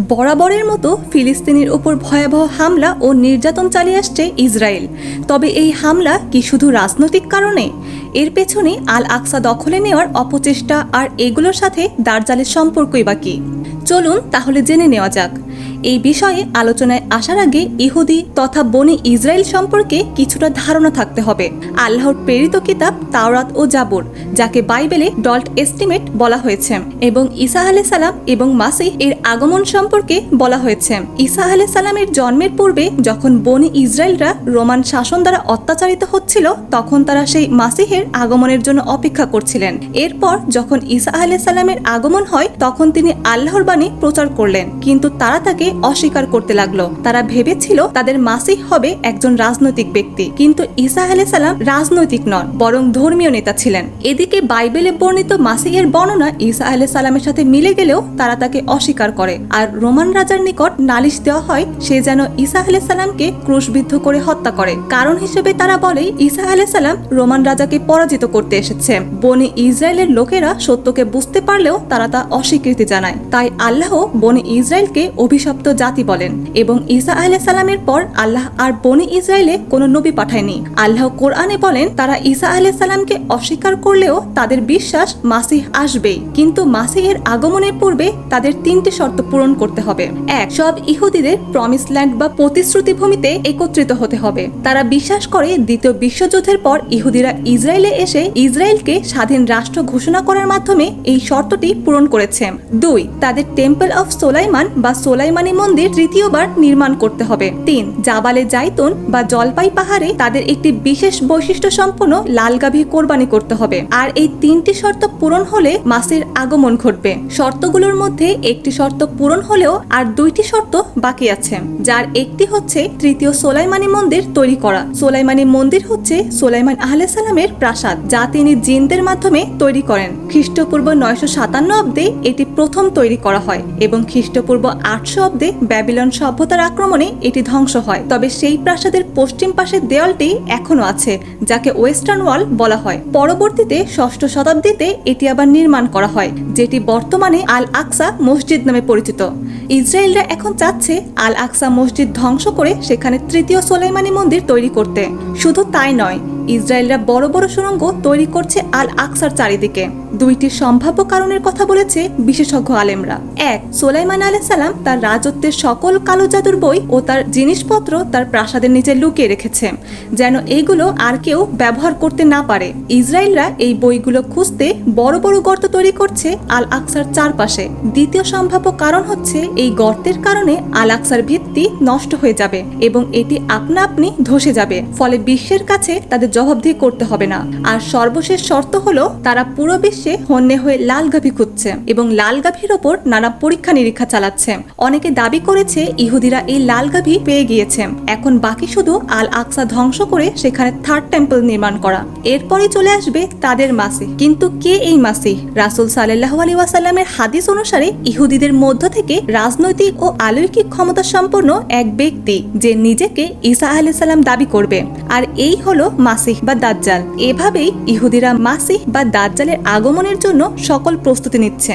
বরাবরের মতো ফিলিস্তিনির ওপর ভয়াবহ হামলা ও নির্যাতন চালিয়ে আসছে ইসরায়েল। তবে এই হামলা কি শুধু রাজনৈতিক কারণে? এর পেছনে আল আকসা দখলে নেওয়ার অপচেষ্টা আর এগুলোর সাথে দার্জালের সম্পর্কই বা কি? চলুন তাহলে জেনে নেওয়া যাক। এই বিষয়ে আলোচনায় আসার আগে ইহুদি তথা বনি ইসরায়েল সম্পর্কে কিছুটা ধারণা থাকতে হবে। আল্লাহর প্রেরিত কিতাব তাওরাত ও জাবর, যাকে বাইবেলে ডল্ট এস্টিমেট বলা হয়েছে, এবং ঈসা আলে সালাম এবং মাসিহ এর আগমন সম্পর্কে বলা হয়েছে। ঈসা আলে সালামের জন্মের পূর্বে যখন বনি ইসরায়েলরা রোমান শাসন দ্বারা অত্যাচারিত হচ্ছিল, তখন তারা সেই মাসিহের আগমনের জন্য অপেক্ষা করছিলেন। এরপর যখন ঈসা আলে সালামের আগমন হয়, তখন তিনি আল্লাহর বাণী প্রচার করলেন। কিন্তু তারা তাকে অস্বীকার করতে লাগল। তারা ভেবেছিল তাদের মাসিহ হবে একজন রাজনৈতিক ব্যক্তি। কিন্তু ঈসা আলে সালাম রাজনৈতিক নন, বরং ধর্মীয় নেতা ছিলেন। এদিকে বাইবেলে বর্ণিত মাসিহের বর্ণনা ঈসা আলে সালামের সাথে মিলে গেলেও তারা তাকে অস্বীকার করে। আর রোমান রাজার নিকট নালিশ দেওয়া হয়, সে যেন ঈসা আলে সালামকে ক্রুশবিদ্ধ করে হত্যা করে। কারণ হিসেবে তারা বলে, ঈসা আলে সালাম রোমান রাজাকে পরাজিত করতে এসেছে। বনে ইসরায়েলের লোকেরা সত্যকে বুঝতে পারলেও তারা তা অস্বীকৃতি জানায়। তাই আল্লাহ বনে ইসরায়েলকে অভিশপ্ত জাতি বলেন এবং ঈসা আলাহ সালামের পর আল্লাহ আর বনি ইসরায়েলে কোনো নবী পাঠায়নি। আল্লাহ কোরআনে বলেন, তারা ঈসা আলাহ সালামকে অস্বীকার করলেও তাদের বিশ্বাস মাসিহ আসবেই। কিন্তু মাসিহের আগমনের পূর্বে তাদের তিনটি শর্ত পূরণ করতে হবে। এক, সব ইহুদিদের প্রমিস ল্যান্ড বা প্রতিশ্রুতি ভূমিতে একত্রিত হতে হবে। তারা বিশ্বাস করে দ্বিতীয় বিশ্বযুদ্ধের পর ইহুদিরা ইসরায়েলে এসে ইসরায়েলকে স্বাধীন রাষ্ট্র ঘোষণা করার মাধ্যমে এই শর্তটি পূরণ করেছে। দুই, তাদের টেম্পল অফ সোলাইমান বা সোলাইমানি মন্দির তৃতীয়বার নির্মাণ করতে হবে। তিন, জাবালে জাইতুন বা জলপাই পাহাড়ে তাদের একটি বিশেষ বৈশিষ্ট্য সম্পন্ন লাল গাভী কোরবানি করতে হবে। আর এই তিনটি শর্ত পূরণ হলে মাসের আগমন ঘটবে। শর্তগুলোর মধ্যে একটি শর্ত পূরণ হলেও আর দুইটি শর্ত বাকি আছে, যার একটি হচ্ছে তৃতীয় সোলাইমানি মন্দির তৈরি করা। সোলাইমানি মন্দির হচ্ছে সোলাইমান আহলে সালামের প্রাসাদ, যা তিনি জিনদের মাধ্যমে তৈরি করেন। খ্রিস্টপূর্ব নয়শো সাতান্ন অব্দে এটি প্রথম তৈরি করা হয় এবং খ্রিস্টপূর্ব আটশো অব্দে ব্যাবিলন সভ্যতার আক্রমণে এটি ধ্বংস হয়। তবে সেই প্রাসাদের পশ্চিম পাশের দেওয়ালটি এখনও আছে, যাকে ওয়েস্টার্ন ওয়াল বলা হয়। পরবর্তীতে ষষ্ঠ শতাব্দীতে এটি আবার নির্মাণ করা হয়, যেটি বর্তমানে আল আকসা মসজিদ নামে পরিচিত। ইসরায়েলরা এখন চাচ্ছে আল আকসা মসজিদ ধ্বংস করে সেখানে তৃতীয় সোলাইমানি মন্দির তৈরি করতে। শুধু তাই নয় ইসরায়েলরা বড় বড় সুড়ঙ্গ তৈরি করছে আল আকসার চারিদিকে। দুইটি সম্ভাব্য কারণের কথা বলেছে বিশেষজ্ঞ আলেমরা। এক, সোলাইমান আলাহ সালাম তার রাজত্বের সকল কালো জাদুর বই ও তার জিনিসপত্র তার প্রাসাদের নিচে লুকিয়ে রেখেছে, যেন এইগুলো আর কেউ ব্যবহার করতে না পারে। ইসরায়েলরা এই বইগুলো খুঁজতে বড় বড় গর্ত তৈরি করছে আল আকসার চারপাশে। দ্বিতীয় সম্ভাব্য কারণ হচ্ছে এই গর্তের কারণে আল আকসার ভিত্তি নষ্ট হয়ে যাবে এবং এটি আপনা আপনি ধসে যাবে, ফলে বিশ্বের কাছে তাদের জবাবদিহি করতে হবে না। আর সর্বশেষ শর্ত হলো, তারা পুরো বিশ্বে হন্যে হয়ে লাল গাভী খুঁজছে এবং লাল গাভীর ওপর নানা পরীক্ষা নিরীক্ষা চালাচ্ছে। অনেকে দাবি করেছে ইহুদিরা এই লাল গাভী পেয়ে গিয়েছে। এখন বাকি শুধু আল আকসা ধ্বংস করে সেখানে থার্ড টেম্পল নির্মাণ করা। এরপরই চলে আসবে তাদের মাসি কিন্তু কে এই মাসি রাসুল সাল্লাহ আলী ওয়াসাল্লামের হাদিস অনুসারে ইহুদিদের মধ্য থেকে রাজনৈতিক ও আলৌকিক ক্ষমতা সম্পন্ন এক ব্যক্তি, যে নিজেকে ঈসা আলি সাল্লাম দাবি করবে। আর এই হলো মাসিহ বা দাজ্জাল। এভাবেই ইহুদিরা মাসিহ বা দাজ্জালের আগমনের জন্য সকল প্রস্তুতি নিচ্ছে।